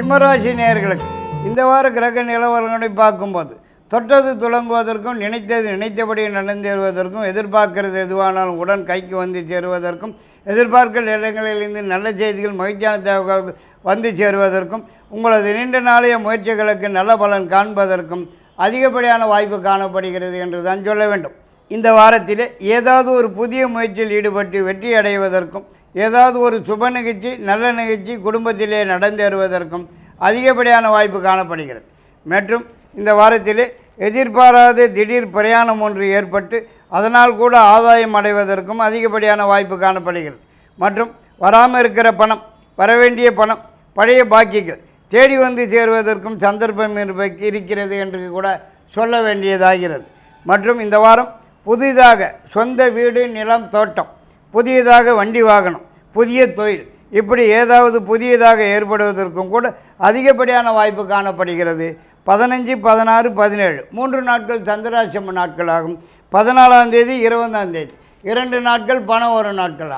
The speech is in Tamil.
சிம்மராசி நேயர்களுக்கு இந்த வார கிரக நிலவரங்களை பார்க்கும்போது தொட்டது துலங்குவதற்கும் நினைத்தது நினைத்தபடி நடந்தேறுவதற்கும் எதிர்பார்க்கிறது எதுவானாலும் உடன் கைக்கு வந்து சேருவதற்கும் எதிர்பார்க்கிற இடங்களிலிருந்து நல்ல செய்திகள் மகிழ்ச்சியான தகவல்கள் வந்து சேருவதற்கும் உங்களது நீண்ட நாளைய முயற்சிகளுக்கு நல்ல பலன் காண்பதற்கும் அதிகப்படியான வாய்ப்பு காணப்படுகிறது என்று தான் சொல்ல வேண்டும். இந்த வாரத்திலே ஏதாவது ஒரு புதிய முயற்சியில் ஈடுபட்டு வெற்றி அடைவதற்கும் ஏதாவது ஒரு சுப நிகழ்ச்சி நல்ல நிகழ்ச்சி குடும்பத்திலே நடந்தேறுவதற்கும் அதிகப்படியான வாய்ப்பு காணப்படுகிறது. மற்றும் இந்த வாரத்தில் எதிர்பாராத திடீர் பிரயாணம் ஒன்று ஏற்பட்டு அதனால் கூட ஆதாயம் அடைவதற்கும் அதிகப்படியான வாய்ப்பு காணப்படுகிறது. மற்றும் வராமல் இருக்கிற பணம் வரவேண்டிய பணம் பழைய பாக்கிகள் தேடி வந்து சேருவதற்கும் சந்தர்ப்பம் இருக்கிறது என்று கூட சொல்ல வேண்டியதாகிறது. மற்றும் இந்த வாரம் புதிதாக சொந்த வீடு நிலம் தோட்டம் புதியதாக வண்டி வாகனம் புதிய தொழில் இப்படி ஏதாவது புதியதாக ஏற்படுவதற்கும் கூட அதிகப்படியான வாய்ப்பு காணப்படுகிறது. பதினஞ்சு பதினாறு பதினேழு மூன்று நாட்கள் சந்திராசிரம நாட்களாகும். பதினாலாம் தேதி இருபதாம் தேதி. இரண்டு நாட்கள் பணம் ஒரு நாட்கள்